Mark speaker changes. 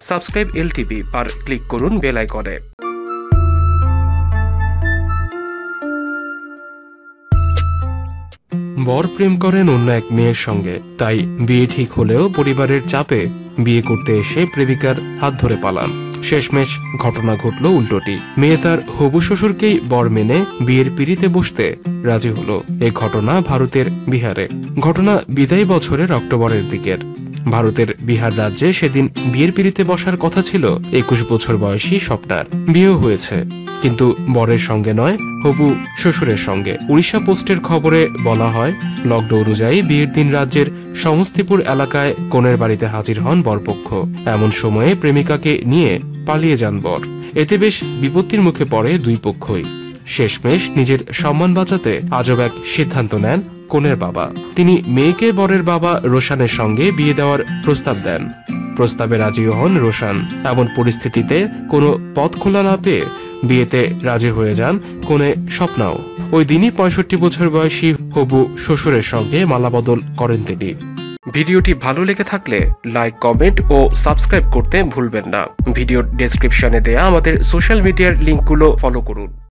Speaker 1: Subscribe LTV আর click করুন bell আইকনে। বর প্রেম করেন অন্য এক মেয়ের সঙ্গে, তাই বিয়ে ঠিক হলেও পরিবারের চাপে বিয়ে করতে এসে প্রেমিকার হাত ধরে পালান। শেষমেশ ঘটনা ঘটল উল্টোটি। মেয়ে তার হবু শ্বশুরকেই বর মেনে বিয়ের পিড়িতে বসতে রাজি হলো। এ ঘটনা ভারতের বিহারে। ঘটনা বিদায় বছরের অক্টোবরের দিকের। ভারতের বিহার রাজ্যে সেদিন বিয়ের পিড়িতে বসার কথা ছিল। একুশ বছর বয়সী স্বপ্নার বিয়েও হয়েছে। কিন্তু বরের সঙ্গে নয়, হবু শ্বশুরের সঙ্গে। উড়িষ্যা পোস্টের খবরে বলা হয় লকড অনুযায়ী বিয়ের দিন রাজ্যের সমস্তিপুর এলাকায় কনের বাড়িতে হাজির হন বরপক্ষ। এমন সময়ে প্রেমিকাকে নিয়ে পালিয়ে যান বর। এতে বেশ বিপত্তির মুখে পড়ে দুই পক্ষই। শেষমেশ নিজের সম্মান বাঁচাতে আজব এক সিদ্ধান্ত নেন কনের বাবা। তিনি মেয়েকে বরের বাবা রোশানের সঙ্গে বিয়ে দেওয়ার প্রস্তাব দেন। প্রস্তাবে রাজি হন রোশান। এমন পরিস্থিতিতে কোনো পথ খোলা না পেয়ে বিয়েতে রাজি হয়ে যান কোনে স্বপ্নাও। ওই দিনই পঁয়ষট্টি বছর বয়সী হবু শ্বশুরের সঙ্গে মালাবদল করেন তিনি। ভিডিওটি ভালো লেগে থাকলে লাইক, কমেন্ট ও সাবস্ক্রাইব করতে ভুলবেন না। ভিডিওর ডেসক্রিপশনে দেয়া আমাদের সোশ্যাল মিডিয়ার লিঙ্কগুলো ফলো করুন।